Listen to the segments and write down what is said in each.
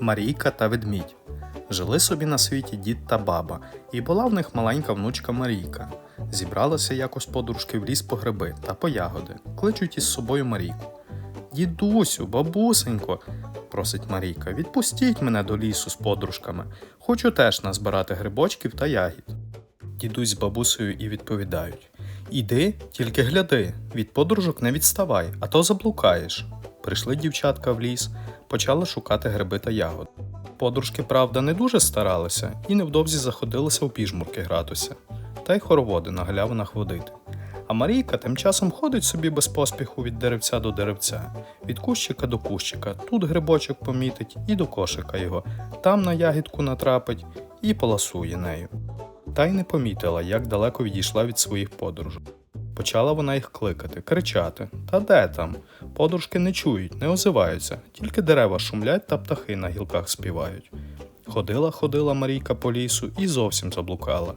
Марійка та ведмідь. Жили собі на світі дід та баба, і була в них маленька внучка Марійка. Зібралися якось подружки в ліс по гриби та по ягоди, кличуть із собою Марійку. Дідусю, бабусенько, просить Марійка, відпустіть мене до лісу з подружками. Хочу теж назбирати грибочків та ягід. Дідусь з бабусею і відповідають: Іди, тільки гляди, від подружок не відставай, а то заблукаєш. Прийшли дівчатка в ліс, почали шукати гриби та ягод. Подружки, правда, не дуже старалися і невдовзі заходилися в піжмурки гратися, та й хороводи на галявинах водити. А Марійка тим часом ходить собі без поспіху від деревця до деревця, від кущика до кущика, тут грибочок помітить і до кошика його, там на ягідку натрапить і поласує нею. Та й не помітила, як далеко відійшла від своїх подружок. Почала вона їх кликати, кричати. Та де там? Подружки не чують, не озиваються, тільки дерева шумлять та птахи на гілках співають. Ходила, ходила Марійка по лісу і зовсім заблукала.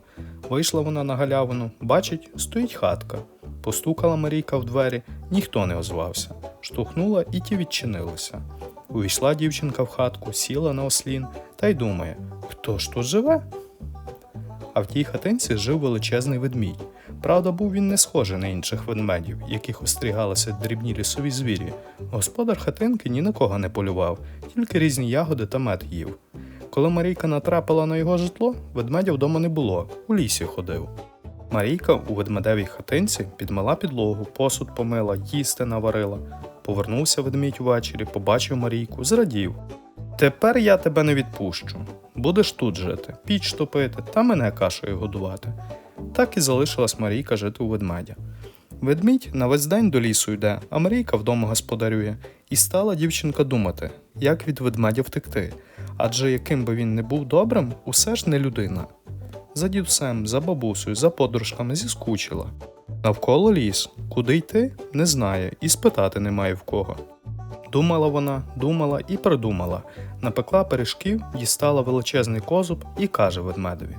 Вийшла вона на галявину, бачить, стоїть хатка. Постукала Марійка в двері, ніхто не озвався. Штовхнула і ті відчинилися. Увійшла дівчинка в хатку, сіла на ослін та й думає, хто ж тут живе? А в тій хатинці жив величезний ведмідь. Правда, був він не схожий на інших ведмедів, яких остерігалися дрібні лісові звірі. Господар хатинки ні на кого не полював, тільки різні ягоди та мед їв. Коли Марійка натрапила на його житло, ведмедя вдома не було, у лісі ходив. Марійка у ведмедевій хатинці підмила підлогу, посуд помила, їсти наварила. Повернувся ведмідь увечері, побачив Марійку, зрадів. Тепер я тебе не відпущу. Будеш тут жити, піч топити та мене кашею годувати. Так і залишилась Марійка жити у ведмедя. Ведмідь на весь день до лісу йде, а Марійка вдома господарює, і стала дівчинка думати, як від ведмедя втекти. Адже яким би він не був добрим, усе ж не людина. За дідусем, за бабусею, за подружками зіскучила. Навколо ліс, куди йти, не знає, і спитати немає в кого. Думала вона, думала і придумала. Напекла пиріжків, дістала величезний козуб і каже ведмедові: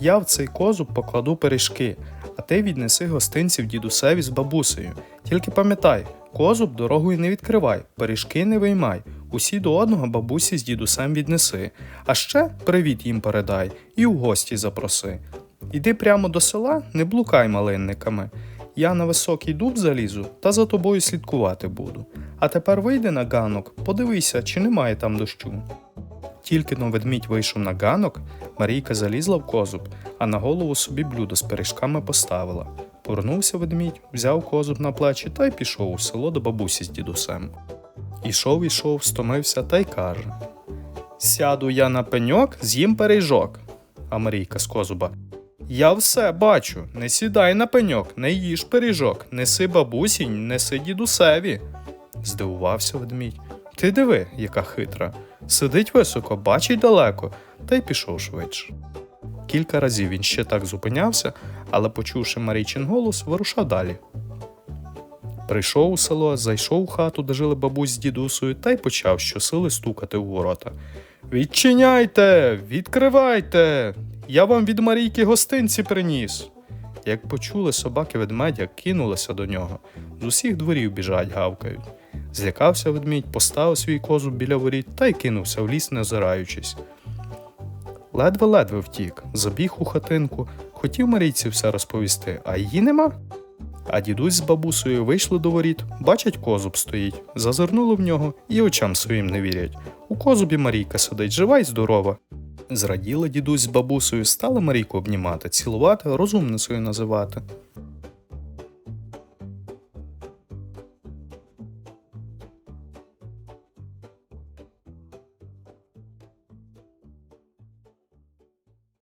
Я в цей козуб покладу пиріжки, а ти віднеси гостинців дідусеві з бабусею. Тільки пам'ятай, козуб дорогою не відкривай, пиріжки не виймай, усі до одного бабусі з дідусем віднеси, а ще привіт їм передай і у гості запроси. Іди прямо до села, не блукай малинниками. Я на високий дуб залізу та за тобою слідкувати буду. А тепер вийди на ганок, подивися, чи немає там дощу. Тільки но ведмідь вийшов на ганок, Марійка залізла в козуб, а на голову собі блюдо з пиріжками поставила. Повернувся ведмідь, взяв козуб на плечі та й пішов у село до бабусі з дідусем. Ішов, ішов, стомився та й каже: Сяду я на пеньок, з'їм пиріжок. А Марійка з козуба. Я все бачу, не сідай на пеньок, не їж пиріжок, неси бабусі, неси дідусеві. Здивувався ведмідь. Ти диви, яка хитра. Сидить високо, бачить далеко, та й пішов швидше. Кілька разів він ще так зупинявся, але, почувши Марійчин голос, вирушав далі. Прийшов у село, зайшов у хату, де жили бабусь з дідусею, та й почав щосили стукати у ворота. Відчиняйте, відкривайте! Я вам від Марійки гостинці приніс. Як почули собаки ведмедя, кинулися до нього. З усіх дворів біжать, гавкають. Злякався ведмідь, поставив свій козуб біля воріт та й кинувся в ліс, не озираючись. Ледве-ледве втік, забіг у хатинку, хотів Марійці все розповісти, а її нема. А дідусь з бабусею вийшли до воріт, бачать, козуб стоїть, зазирнули в нього і очам своїм не вірять. У козубі Марійка сидить, жива й здорова. Зраділи дідусь з бабусею, стали Марійку обнімати, цілувати, розумницею називати.